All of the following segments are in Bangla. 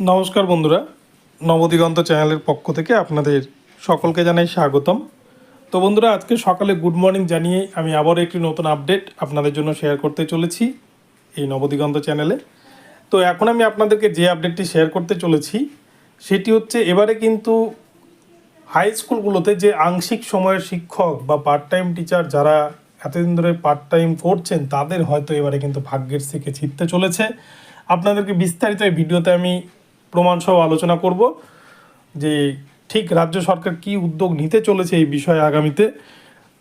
নমস্কার বন্ধুরা, নবদিগন্ত চ্যানেলের পক্ষ থেকে আপনাদের সকলকে জানাই স্বাগতম। তো বন্ধুরা, আজকে সকালে গুড মর্নিং জানিয়ে আমি আবার একটি নতুন আপডেট আপনাদের জন্য শেয়ার করতে চলেছি এই নবদিগন্ত চ্যানেলে। তো এখন আমি আপনাদেরকে যে আপডেটটি শেয়ার করতে চলেছি, সেটি হচ্ছে এবারে কিন্তু হাই স্কুলগুলোতে যে আংশিক সময়ের শিক্ষক বা পার্ট টাইম টিচার যারা এতদিন ধরে পার্ট টাইম করছেন, তাদের হয়তো এবারে কিন্তু ভাগ্যের থেকে ছিটতে চলেছে। আপনাদেরকে বিস্তারিত এই ভিডিওতে আমি প্রমাণসহ আলোচনা করব যে ঠিক রাজ্য সরকার কি উদ্যোগ নিতে চলেছে এই বিষয়ে আগামীতে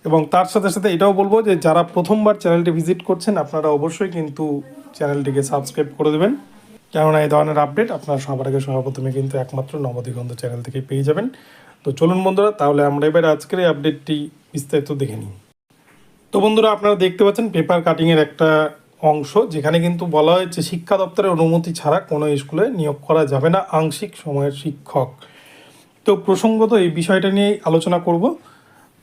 এবং তার সাথে সাথে এটাও বলব যে যারা প্রথমবার চ্যানেলটি ভিজিট করছেন, আপনারা অবশ্যই কিন্তু চ্যানেলটিকে সাবস্ক্রাইব করে দেবেন। কেননা এই ধরনের আপডেট আপনারা সবার আগে সর্বপ্রথমে কিন্তু একমাত্র নবদিগন্ত চ্যানেল থেকে পেয়ে যাবেন। তো চলুন বন্ধুরা, তাহলে আমরা এবার আজকের এই আপডেটটি বিস্তারিত দেখে নিই। তো বন্ধুরা, আপনারা দেখতে পাচ্ছেন, পেপার কাটিংয়ের একটা অংশ, যেখানে কিন্তু বলা হয়েছে শিক্ষা দপ্তরের অনুমতি ছাড়া কোনো স্কুলে নিয়োগ করা যাবে না আংশিক সময়ের শিক্ষক। তো প্রসঙ্গত এই বিষয়টা নিয়েই আলোচনা করব।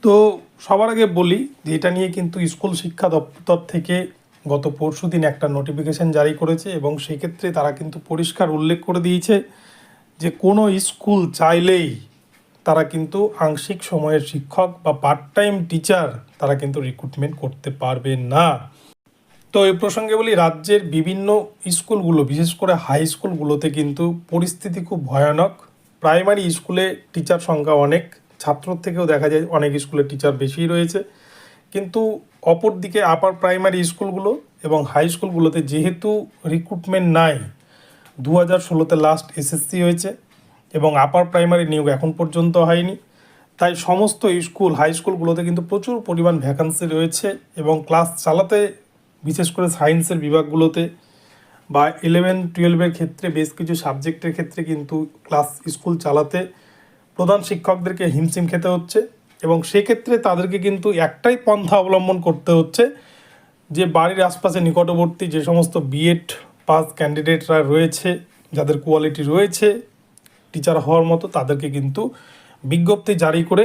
তো সবার আগে বলি যে এটা নিয়ে কিন্তু স্কুল শিক্ষা দপ্তর থেকে গত পরশু দিন একটা নোটিফিকেশন জারি করেছে এবং সেক্ষেত্রে তারা কিন্তু পরিষ্কার উল্লেখ করে দিয়েছে যে কোনো স্কুল চাইলেই তারা কিন্তু আংশিক সময়ের শিক্ষক বা পার্ট টাইম টিচার তারা কিন্তু রিক্রুটমেন্ট করতে পারবে না। তো এই প্রসঙ্গে বলি, রাজ্যের বিভিন্ন স্কুলগুলো, বিশেষ করে হাই স্কুলগুলোতে কিন্তু পরিস্থিতি খুব ভয়ানক। প্রাইমারি স্কুলে টিচার সংখ্যা অনেক, ছাত্রর থেকেও দেখা যায় অনেক স্কুলে টিচার বেশিই রয়েছে। কিন্তু অপরদিকে আপার প্রাইমারি স্কুলগুলো এবং হাই স্কুলগুলোতে যেহেতু রিক্রুটমেন্ট নাই দু হাজার ষোলোতে লাস্ট এসএসসি হয়েছে এবং আপার প্রাইমারি নিয়োগ এখন পর্যন্ত হয়নি। তাই সমস্ত স্কুল, হাই স্কুলগুলোতে কিন্তু প্রচুর পরিমাণ ভ্যাকান্সি রয়েছে এবং ক্লাস চালাতে বিশেষ করে সায়েন্সের বিভাগগুলোতে বা ইলেভেন টুয়েলভের ক্ষেত্রে বেশ কিছু সাবজেক্টের ক্ষেত্রে কিন্তু ক্লাস স্কুল চালাতে প্রধান শিক্ষকদেরকে হিমশিম খেতে হচ্ছে এবং সেক্ষেত্রে তাদেরকে কিন্তু একটাই পন্থা অবলম্বন করতে হচ্ছে যে বাড়ির আশপাশে নিকটবর্তী যে সমস্ত বিএড পাস ক্যান্ডিডেটরা রয়েছে, যাদের কোয়ালিটি রয়েছে টিচার হওয়ার মতো তাদেরকে কিন্তু বিজ্ঞপ্তি জারি করে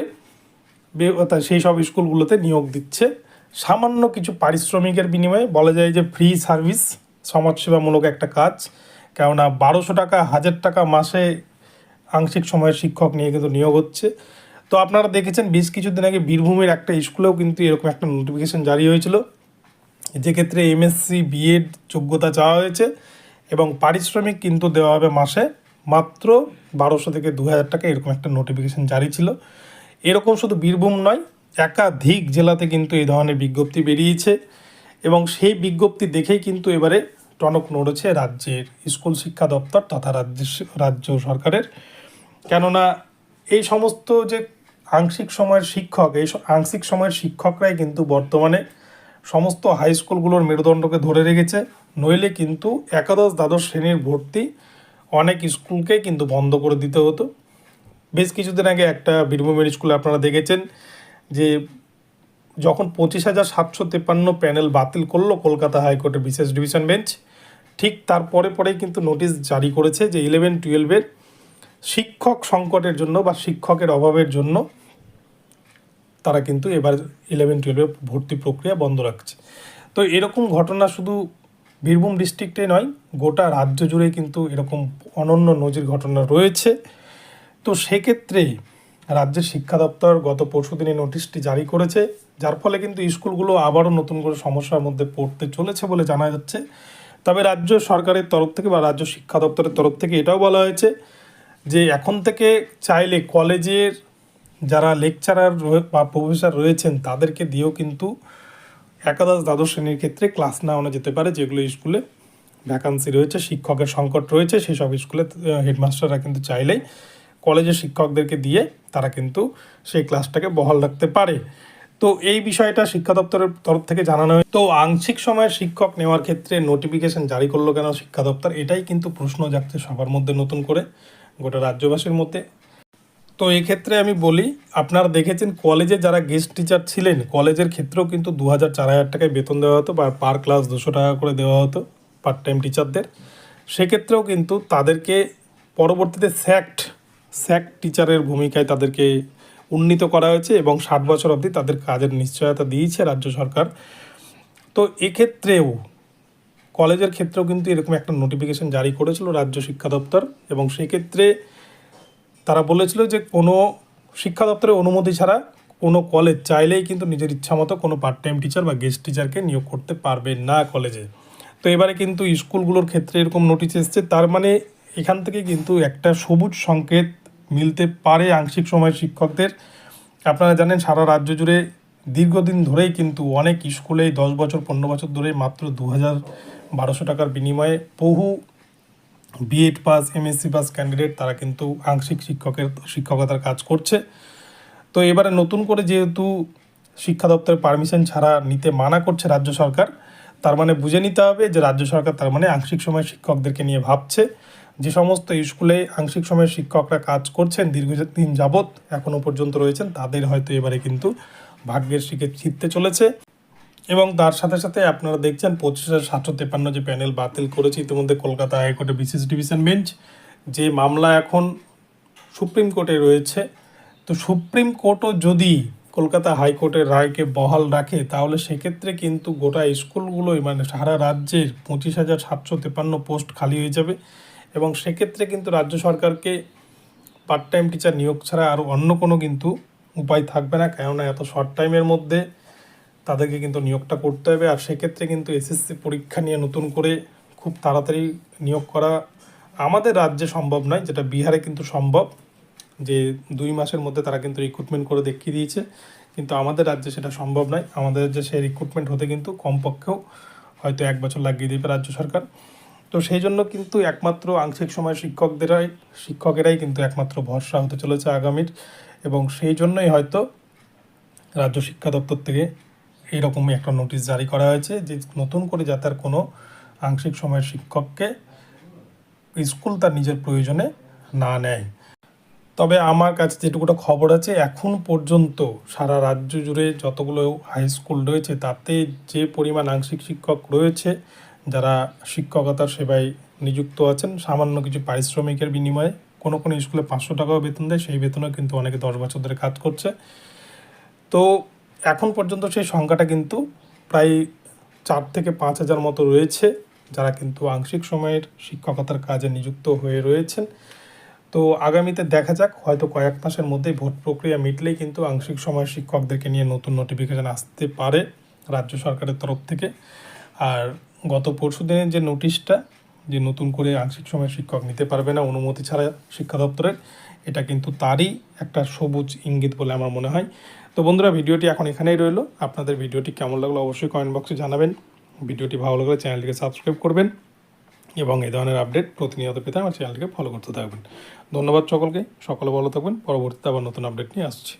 সেই সব স্কুলগুলোতে নিয়োগ দিচ্ছে। সামান্য কিছু পারিশ্রমিকের বিনিময়ে বলা যায় যে ফ্রি সার্ভিস সমাজসেবামূলক একটা কাজ। কেননা বারোশো টাকা, হাজার টাকা মাসে আংশিক সময়ের শিক্ষক নিয়ে কিন্তু নিয়োগ হচ্ছে। তো আপনারা দেখেছেন, বেশ কিছুদিন আগে বীরভূমের একটা স্কুলেও কিন্তু এরকম একটা নোটিফিকেশন জারি হয়েছিল। যেক্ষেত্রে এমএসসি বিএড যোগ্যতা চাওয়া হয়েছে এবং পারিশ্রমিক কিন্তু দেওয়া হবে মাসে মাত্র বারোশো থেকে দু হাজার টাকা, এরকম একটা নোটিফিকেশন জারি ছিল। এরকম শুধু বীরভূম নয় একাধিক জেলাতে কিন্তু এই ধরনের বিজ্ঞপ্তি বেরিয়েছে এবং সেই বিজ্ঞপ্তি দেখেই কিন্তু এবারে টনক নড়েছে রাজ্যের স্কুল শিক্ষা দপ্তর তথা রাজ্য রাজ্য সরকারের। কেননা এই সমস্ত যে আংশিক সময়ের শিক্ষক, এই আংশিক সময়ের শিক্ষকরাই কিন্তু বর্তমানে সমস্ত হাই স্কুলগুলোর মেরুদণ্ডকে ধরে রেখেছে। নইলে কিন্তু একাদশ দ্বাদশ শ্রেণির ভর্তি অনেক স্কুলকে কিন্তু বন্ধ করে দিতে হতো। বেশ কিছুদিন আগে একটা বীরভূমের স্কুলে আপনারা দেখেছেন যে যখন পঁচিশ হাজার সাতশো তেপান্ন প্যানেল বাতিল করল কলকাতা হাইকোর্টের বিশেষ ডিভিশন বেঞ্চ, ঠিক তারপরে পরেই কিন্তু নোটিশ জারি করেছে যে ইলেভেন, টুয়েলভের শিক্ষক সংকটের জন্য বা শিক্ষকের অভাবের জন্য তারা কিন্তু এবার ইলেভেন, টুয়েলভে ভর্তি প্রক্রিয়া বন্ধ রাখছে। তো এরকম ঘটনা শুধু বীরভূম ডিস্ট্রিক্টে নয়, গোটা রাজ্য জুড়ে কিন্তু এরকম অনন্য নজির ঘটনা রয়েছে। তো সেক্ষেত্রে রাজ্যের শিক্ষা দপ্তর গত পরশু দিনে নোটিশটি জারি করেছে, যার ফলে কিন্তু স্কুলগুলো আবারও নতুন করে সমস্যার মধ্যে পড়তে চলেছে বলে জানা যাচ্ছে। তবে রাজ্য সরকারের তরফ থেকে বা রাজ্য শিক্ষা দপ্তরের তরফ থেকে এটাও বলা হয়েছে যে এখন থেকে চাইলে কলেজের যারা লেকচারার বা প্রফেসর রয়েছেন তাদেরকে দিয়েও কিন্তু একাদশ দ্বাদশ শ্রেণির ক্ষেত্রে ক্লাস নেওয়ানো যেতে পারে, যেগুলো স্কুলে ভ্যাকান্সি রয়েছে, শিক্ষকের সংকট রয়েছে, সেসব স্কুলে হেডমাস্টাররা কিন্তু চাইলেই কলেজের শিক্ষকদেরকে দিয়ে তারা কিন্তু সেই ক্লাসটাকে বহাল রাখতে পারে। তো এই বিষয়টা শিক্ষা দপ্তরের তরফ থেকে জানানো হয় তো আংশিক সময়ের শিক্ষক নেওয়ার ক্ষেত্রে নোটিফিকেশন জারি করল কেন শিক্ষা দপ্তর? এটাই কিন্তু প্রশ্ন জাগছে সবার মধ্যে নতুন করে, গোটা রাজ্যবাসীর মধ্যে। তো এক্ষেত্রে আমি বলি, আপনারা দেখেছেন কলেজে যারা গেস্ট টিচার ছিলেন, কলেজের ক্ষেত্রেও কিন্তু দু হাজার চার হাজার টাকায় বেতন দেওয়া হতো বা পার ক্লাস দুশো টাকা করে দেওয়া হতো পার্ট টাইম টিচারদের সেক্ষেত্রেও কিন্তু তাদেরকে পরবর্তীতে স্যাক্ট স্যাক্ট টিচারের ভূমিকায় তাদেরকে উন্নীত করা হয়েছে এবং ষাট বছর অবধি তাদের কাজের নিশ্চয়তা দিয়েছে রাজ্য সরকার। তো এক্ষেত্রেও কলেজের ক্ষেত্রেও কিন্তু এরকম একটা নোটিফিকেশন জারি করেছিল রাজ্য শিক্ষা দপ্তর এবং সেক্ষেত্রে তারা বলেছিল যে কোনো শিক্ষা দপ্তরের অনুমতি ছাড়া কোনো কলেজ চাইলেই কিন্তু নিজের ইচ্ছা মতো কোনো পার্ট টাইম টিচার বা গেস্ট টিচারকে নিয়োগ করতে পারবে না কলেজে। তো এবারে কিন্তু স্কুলগুলোর ক্ষেত্রে এরকম নোটিশ এসছে, তার মানে এখান থেকে কিন্তু একটা সবুজ সংকেত মিলতে পারে আংশিক সময় শিক্ষকদের। আপনারা জানেন সারা রাজ্য জুড়ে দীর্ঘদিন ধরেই কিন্তু অনেক স্কুলে দশ বছর, পনেরো বছর ধরে মাত্র দু হাজার বারোশো টাকার বিনিময়ে বহু B Ed pass MSc pass candidate তারা কিন্তু আংশিক শিক্ষকের, শিক্ষকতার কাজ করছে। তো এবারে নতুন করে যেহেতু শিক্ষা দপ্তরের পারমিশন ছাড়া নিতে মানা করছে রাজ্য সরকার, তার মানে বুঝে নিতে হবে যে রাজ্য সরকার তার মানে আংশিক সময় শিক্ষকদেরকে নিয়ে ভাবছে। যে সমস্ত স্কুলে আংশিক সময়ের শিক্ষকরা কাজ করছেন, দীর্ঘদিন যাবৎ এখনও পর্যন্ত রয়েছেন, তাদের হয়তো এবারে কিন্তু ভাগ্যের শিখে জিততে চলেছে। এবং তার সাথে সাথে আপনারা দেখছেন, পঁচিশ হাজার সাতশো তেপান্ন যে প্যানেল বাতিল করেছে ইতিমধ্যে কলকাতা হাইকোর্টে বিশেষ ডিভিশন বেঞ্চ, যে মামলা এখন সুপ্রিম কোর্টে রয়েছে। তো সুপ্রিম কোর্টও যদি কলকাতা হাইকোর্টের রায়কে বহাল রাখে, তাহলে সেক্ষেত্রে কিন্তু গোটা স্কুলগুলোই মানে সারা রাজ্যের পঁচিশ হাজার সাতশো তেপান্ন পোস্ট খালি হয়ে যাবে। এবং সেক্ষেত্রে কিন্তু রাজ্য সরকারকে পার্ট টাইম টিচার নিয়োগ ছাড়া আর অন্য কোনো কিন্তু উপায় থাকবে না। কেননা এত শর্ট টাইমের মধ্যে তাদেরকে কিন্তু নিয়োগটা করতে হবে। আর সেক্ষেত্রে কিন্তু এসএসসি পরীক্ষা নিয়ে নতুন করে খুব তাড়াতাড়ি নিয়োগ করা আমাদের রাজ্যে সম্ভব নয়, যেটা বিহারে কিন্তু সম্ভব, যে দুই মাসের মধ্যে তারা কিন্তু রিক্রুটমেন্ট করে দেখিয়ে দিয়েছে। কিন্তু আমাদের রাজ্যে সেটা সম্ভব নয়। আমাদের রাজ্যে সেই রিক্রুটমেন্ট হতে কিন্তু কমপক্ষেও হয়তো এক বছর লাগিয়ে দেবে রাজ্য সরকার। তো সেই জন্য কিন্তু একমাত্র আংশিক সময় শিক্ষকদেরাই, শিক্ষকেরাই কিন্তু একমাত্র ভরসা হতে চলেছে আগামীর এবং সেই জন্যই হয়তো রাজ্য শিক্ষা দপ্তর থেকে এইরকমই একটা নোটিশ জারি করা হয়েছে যে নতুন করে যাতে আর কোনো আংশিক সময়ের শিক্ষককে স্কুল তার নিজের প্রয়োজনে না নেয়। তবে আমার কাছে যেটুকুটা খবর আছে, এখন পর্যন্ত সারা রাজ্য জুড়ে যতগুলো হাই স্কুল রয়েছে, তাতে যে পরিমাণ আংশিক শিক্ষক রয়েছে যারা শিক্ষকতার সেবায় নিযুক্ত আছেন, সামান্য কিছু পারিশ্রমিকের বিনিময়ে কোনো কোনো স্কুলে পাঁচশো টাকাও বেতন দেয়, সেই বেতনেও কিন্তু অনেকে দশ বছর ধরে কাজ করছে। তো এখন পর্যন্ত সেই সংখ্যাটা কিন্তু প্রায় চার থেকে পাঁচ হাজার মতো রয়েছে, যারা কিন্তু আংশিক সময়ের শিক্ষকতার কাজে নিযুক্ত হয়ে রয়েছেন। তো আগামীতে দেখা যাক, হয়তো কয়েক মাসের মধ্যেই ভোট প্রক্রিয়া মিটলেই কিন্তু আংশিক সময় শিক্ষকদেরকে নিয়ে নতুন নোটিফিকেশান আসতে পারে রাজ্য সরকারের তরফ থেকে। আর গত পরশু দিনের যে নোটিশটা যে নতুন করে আংশিক সময় শিক্ষক নিতে পারবে না, অনুমতি ছাড়া শিক্ষা দপ্তরের, এটা কিন্তু তারই একটা সবুজ ইঙ্গিত বলে আমার মনে হয়। তো বন্ধুরা, ভিডিওটি এখন এখানেই রইল। আপনাদের ভিডিওটি কেমন লাগল অবশ্যই কমেন্ট বক্সে জানাবেন। ভিডিওটি ভালো লাগলে চ্যানেলটিকে সাবস্ক্রাইব করবেন এবং এই ধরনের আপডেট প্রতিনিয়ত পেতে আমার চ্যানেলটিকে ফলো করতে থাকবেন। ধন্যবাদ সকলকে। সকলে ভালো থাকবেন। পরবর্তীতে আবার নতুন আপডেট নিয়ে আসছি।